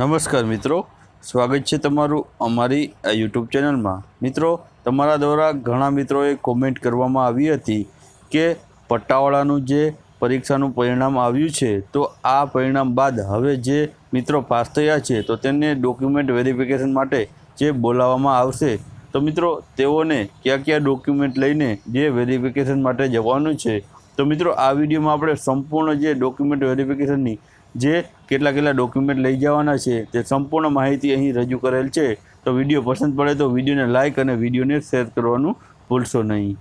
નમસ્કાર મિત્રો. સ્વાગત છે તમારું અમારી આ યુટ્યુબ ચેનલમાં. મિત્રો, તમારા દ્વારા ઘણા મિત્રોએ કોમેન્ટ કરવામાં આવી હતી કે પટ્ટાવાળાનું જે પરીક્ષાનું પરિણામ આવ્યું છે, તો આ પરિણામ બાદ હવે જે મિત્રો પાસ થયા છે, તો તેમને ડોક્યુમેન્ટ વેરિફિકેશન માટે જે બોલાવવામાં આવશે, તો મિત્રો તેઓને કયા કયા ડોક્યુમેન્ટ લઈને જે વેરિફિકેશન માટે જવાનું છે, તો મિત્રો આ વિડીયોમાં આપણે સંપૂર્ણ જે ડોક્યુમેન્ટ વેરિફિકેશનની જે કેટલા કેટલા ડોક્યુમેન્ટ લઈ જવાના છે તે સંપૂર્ણ માહિતી અહીં રજૂ કરેલ છે. તો વીડિયો પસંદ પડે તો વિડીયોને લાઇક અને વિડીયોને શેર કરવાનું ભૂલશો નહીં.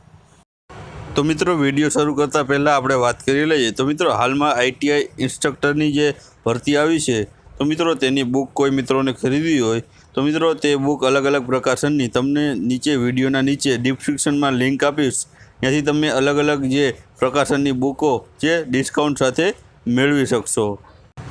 તો મિત્રો, વીડિયો શરૂ કરતાં પહેલાં આપણે વાત કરી લઈએ. તો મિત્રો, હાલમાં આઈટીઆઈ ઇન્સ્ટ્રક્ટરની જે ભરતી આવી છે, તો મિત્રો તેની બુક કોઈ મિત્રોને ખરીદવી હોય, તો મિત્રો તે બુક અલગ અલગ પ્રકાશનની, તમને નીચે વિડીયોના નીચે ડિસ્ક્રિપ્શનમાં લિંક આપીશ. ત્યાંથી તમે અલગ અલગ જે પ્રકાશનની બુકો જે ડિસ્કાઉન્ટ સાથે મેળવી શકશો.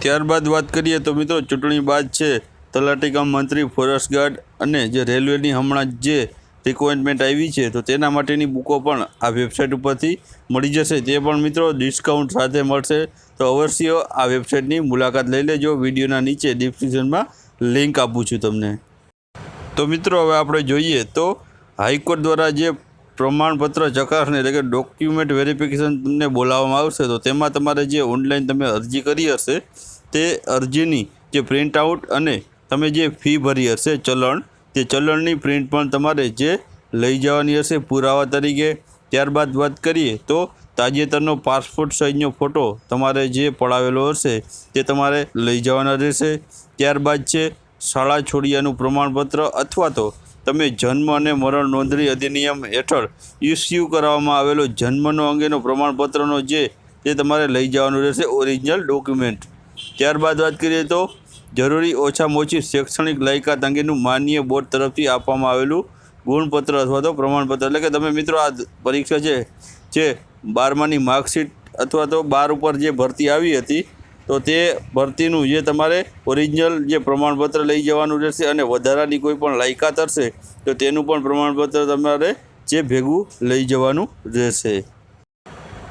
ત્યારબાદ વાત કરીએ તો મિત્રો, ચૂંટણી બાદ છે તલાટીકામ મંત્રી ફોરેસ્ટ ગાર્ડ અને જે રેલવેની હમણાં જ રિક્વાયરમેન્ટ આવી છે, તો તેના માટેની બુકો પણ આ વેબસાઇટ ઉપરથી મળી જશે. તે પણ મિત્રો ડિસ્કાઉન્ટ સાથે મળશે. તો અવશ્ય આ વેબસાઇટની મુલાકાત લઈ લેજો. વિડીયોના નીચે ડિસ્ક્રિપ્શનમાં લિંક આપું છું તમને. તો મિત્રો, હવે આપણે જોઈએ તો હાઈકોર્ટ દ્વારા જે પ્રમાણપત્ર ચકાસણી એટલે કે ડોક્યુમેન્ટ વેરિફિકેશન તમને બોલાવવામાં આવશે, તો તેમાં તમારે જે ઓનલાઈન તમે અરજી કરી હશે, તે અરજીની જે પ્રિન્ટ આઉટ અને તમે જે ફી ભરી હશે ચલણ, તે ચલણની પ્રિન્ટ પણ તમારે જે લઈ જવાની હશે પુરાવા તરીકે. ત્યારબાદ વાત કરીએ તો તાજેતરનો પાસપોર્ટ સાઇઝનો ફોટો તમારે જે પડાવેલો હશે, તે તમારે લઈ જવાના રહેશે. ત્યારબાદ છે, શાળા છોડિયાનું પ્રમાણપત્ર અથવા તો તમે જન્મ અને મરણ નોંધણી અધિનિયમ હેઠળ ઇસ્યુ કરાવવામાં આવેલો જન્મનો અંગેનો પ્રમાણપત્રનો જે તે તમારે લઈ જવાનું રહેશે, ઓરિજિનલ ડોક્યુમેન્ટ. ત્યારબાદ વાત કરીએ તો જરૂરી ઓછામાં ઓછી શૈક્ષણિક લાયકાત અંગેનું માન્ય બોર્ડ તરફથી આપવામાં આવેલું ગુણપત્ર અથવા તો પ્રમાણપત્ર. એટલે કે તમે મિત્રો, આ પરીક્ષા છે, જે બારમાની માર્કશીટ અથવા તો બાર ઉપર જે ભરતી આવી હતી તો તે ભરતીનું જે તમારે ઓરિજિનલ જે પ્રમાણપત્ર લઈ જવાનું રહેશે અને વધારાની કોઈ પણ લાયકાત હશે, તો તેનું પણ પ્રમાણપત્ર તમારે જે ભેગું લઈ જવાનું રહેશે.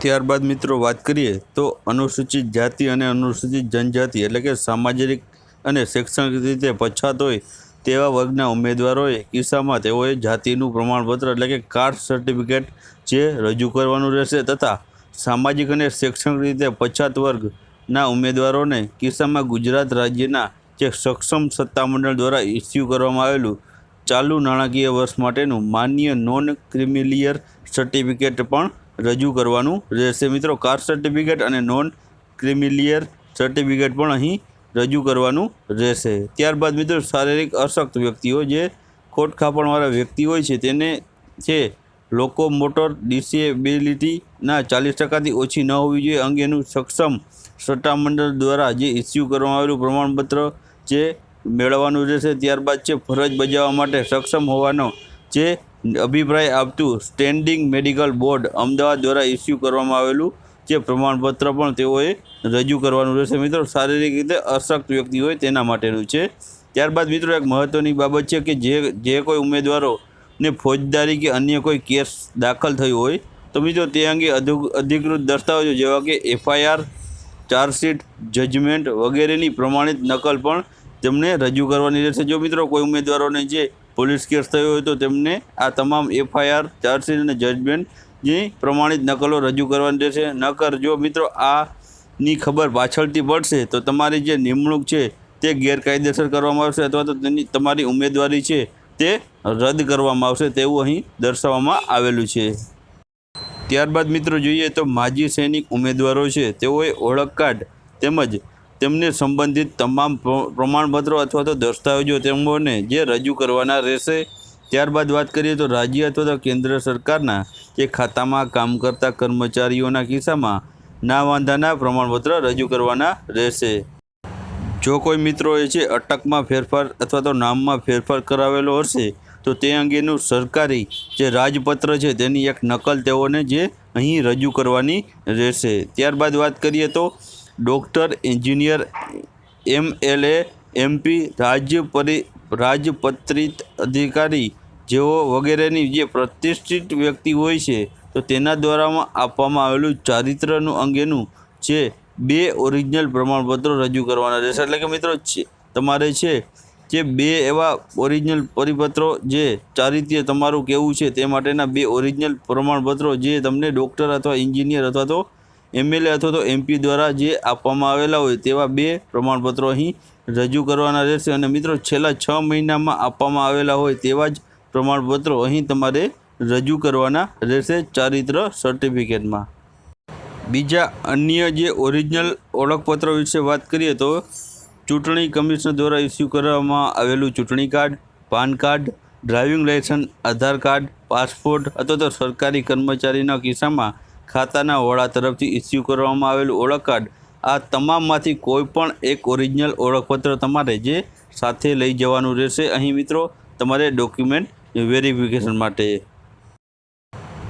ત્યારબાદ મિત્રો વાત કરીએ તો અનુસૂચિત જાતિ અને અનુસૂચિત જનજાતિ એટલે કે સામાજિક અને શૈક્ષણિક રીતે પછાત હોય તેવા વર્ગના ઉમેદવારોએ કિસ્સામાં તેઓએ જાતિનું પ્રમાણપત્ર એટલે કે કાસ્ટ સર્ટિફિકેટ જે રજૂ કરવાનું રહેશે તથા સામાજિક અને શૈક્ષણિક રીતે પછાત વર્ગના ઉમેદવારોને કિસ્સામાં ગુજરાત રાજ્યના જે સક્ષમ સત્તામંડળ દ્વારા ઇસ્યુ કરવામાં આવેલું ચાલુ નાણાકીય વર્ષ માટેનું માન્ય નોન ક્રિમિલિયર સર્ટિફિકેટ પણ રજૂ કરવાનું રહેશે. મિત્રો કાસ્ટ સર્ટિફિકેટ અને નોન ક્રિમિલિયર સર્ટિફિકેટ પણ અહીં રજૂ કરવાનું રહેશે. ત્યારબાદ મિત્રો, શારીરિક અશક્ત વ્યક્તિઓ જે ખોટ ખાપણવાળા વ્યક્તિ હોય છે, તેને છે લોકો મોટર ડિસેબિલિટીના ચાલીસ ટકાથી ઓછી ન હોવી જોઈએ. અંગેનું સક્ષમ સત્તામંડળ દ્વારા જે ઇસ્યુ કરવામાં આવેલું પ્રમાણપત્ર જે મેળવવાનું રહેશે, ત્યારબાદ છે ફરજ બજાવવા માટે સક્ષમ હોવાનો જે અભિપ્રાય આપતું સ્ટેન્ડિંગ મેડિકલ બોર્ડ અમદાવાદ દ્વારા ઇસ્યુ કરવામાં આવેલું જે પ્રમાણપત્ર પણ તેઓએ રજૂ કરવાનું રહેશે. મિત્રો, શારીરિક રીતે અશક્ત વ્યક્તિ હોય તેના માટેનું છે. ત્યારબાદ મિત્રો, એક મહત્ત્વની બાબત છે કે જે જે કોઈ ઉમેદવારોને ફોજદારી કે અન્ય કોઈ કેસ દાખલ થયો હોય, તો મિત્રો તે અંગે અધિ અધિકૃત દસ્તાવેજો જેવા કે એફઆઈઆર, ચાર્જશીટ, જજમેન્ટ વગેરેની પ્રમાણિત નકલ પણ તેમને રજૂ કરવાની રહેશે. જો મિત્રો કોઈ ઉમેદવારોને જે પોલીસ કેસ થયો હોય તો તેમને આ તમામ એફઆઈઆર, ચાર્જશીટ અને જજમેન્ટની પ્રમાણિત નકલો રજૂ કરવાની રહેશે. નકર જો મિત્રો આની ખબર પાછળથી પડશે, તો તમારી જે નિમણૂક છે તે ગેરકાયદેસર કરવામાં આવશે અથવા તો તેની, તમારી ઉમેદવારી છે તે રદ કરવામાં આવશે તેવું અહીં દર્શાવવામાં આવેલું છે. ત્યારબાદ મિત્રો જોઈએ તો માજી સૈનિક ઉમેદવારો છે. તેઓએ ઓળખ કાર્ડ તેમજ તેમને સંબંધિત તમામ પ્ર- પ્રમાણપત્રો અથવા તો દસ્તાવેજો તેમને જે રજૂ કરવાના રહેશે. ત્યારબાદ વાત કરીએ તો રાજ્ય અથવા તો કેન્દ્ર સરકારના જે ખાતામાં કામ કરતા કર્મચારીઓના કિસ્સામાં ના વાંધાના પ્રમાણપત્ર રજૂ કરવાના રહેશે. જો કોઈ મિત્રોએ છે, અટકમાં ફેરફાર અથવા તો નામમાં ફેરફાર કરાવેલો હશે, તો તે અંગેનું સરકારી જે રાજપત્ર છે, તેની એક નકલ તેઓને જે અહીં રજૂ કરવાની રહેશે. ત્યારબાદ વાત કરીએ તો doctor, engineer M L A MP, રાજ્ય પરિ રાજપત્રિત અધિકારી જેઓ વગેરેની જે પ્રતિષ્ઠિત વ્યક્તિ હોય છે, તો તેના દ્વારામાં આપવામાં આવેલું ચારિત્રનું અંગેનું જે બે ઓરિજિનલ પ્રમાણપત્રો રજૂ કરવાના રહેશે. એટલે કે મિત્રો તમારે છે, જે બે એવા ઓરિજિનલ પરિપત્રો જે ચારિત્ર્ય તમારું કેવું છે તે માટેના બે ઓરિજિનલ પ્રમાણપત્રો જે તમને ડૉક્ટર અથવા એન્જિનિયર અથવા તો એમએલએ અથવા તો એમપી દ્વારા જે આપવામાં આવેલા હોય તેવા બે પ્રમાણપત્રો અહીં રજૂ કરવાના રહેશે. અને મિત્રો, છેલ્લા છ મહિનામાં આપવામાં આવેલા હોય તેવા જ પ્રમાણપત્રો અહીં તમારે રજૂ કરવાના રહેશે ચારિત્ર સર્ટિફિકેટમાં બીજા અન્ય જે ઓરિજિનલ ઓળખપત્રો વિશે વાત કરીએ તો ચૂંટણી કમિશનર દ્વારા ઇસ્યુ કરવામાં આવેલું ચૂંટણી card, PAN card, driving licence Aadhaar card, passport અથવા તો સરકારી કર્મચારીના કિસ્સામાં ખાતાના વડા તરફથી ઇસ્યુ કરવામાં આવેલું ઓળખ કાર્ડ, આ તમામમાંથી કોઈ પણ એક ઓરિજિનલ ઓળખપત્ર તમારે જે સાથે લઈ જવાનું રહેશે. અહીં મિત્રો, તમારે ડોક્યુમેન્ટ વેરિફિકેશન માટે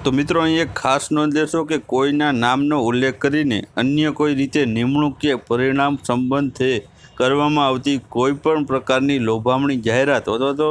તો મિત્રો અહીં એક ખાસ નોંધ લેશો કે કોઈના નામનો ઉલ્લેખ કરીને અન્ય કોઈ રીતે નિમણૂક કે પરિણામ સંબંધે કરવામાં આવતી કોઈ પણ પ્રકારની લોભામણી જાહેરાત અથવા તો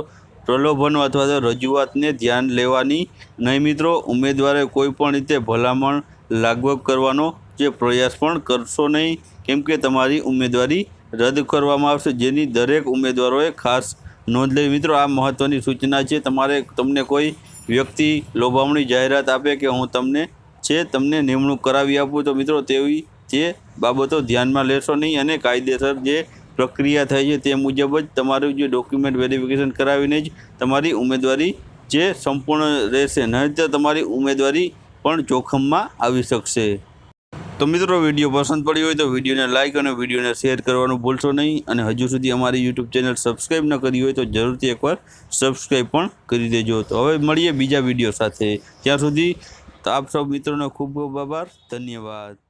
પ્રલોભનો અથવા તો રજૂઆતને ધ્યાન લેવાની નહીં મિત્રો. ઉમેદવારે કોઈ પણ રીતે ભલામણ, લાગવગ કરવાનો જે પ્રયાસ પણ કરશો નહીં. કેમ કે તમારી ઉમેદવારી રદ કરવામાં આવશે. જેની દરેક ઉમેદવારોએ ખાસ નોંધ લેવી. મિત્રો, આ મહત્ત્વની સૂચના છે. તમારે, તમને કોઈ વ્યક્તિ લોભામણી જાહેરાત આપે કે હું તમને છે તમને નિમણૂક કરાવી આપું, તો મિત્રો તેવી જે બાબતો ધ્યાનમાં લેશો નહીં અને કાયદેસર જે પ્રક્રિયા થાય છે તે મુજબ જ તમારું જે ડોક્યુમેન્ટ વેરિફિકેશન કરાવીને જ તમારી ઉમેદવારી જે સંપૂર્ણ રહેશે. નહીંતર તમારી ઉમેદવારી પણ જોખમમાં આવી શકશે. તો મિત્રો, વીડિયો પસંદ પડ્યો હોય તો વિડીયોને લાઇક અને વિડીયોને શેર કરવાનું ભૂલશો નહીં. અને હજુ સુધી અમારી યુટ્યુબ ચેનલ સબસ્ક્રાઈબ ન કરી હોય તો જરૂરથી એકવાર સબસ્ક્રાઈબ પણ કરી દેજો. તો હવે મળીએ બીજા વીડિયો સાથે. ત્યાં સુધી આપ સૌ મિત્રોનો ખૂબ ખૂબ આભાર. ધન્યવાદ.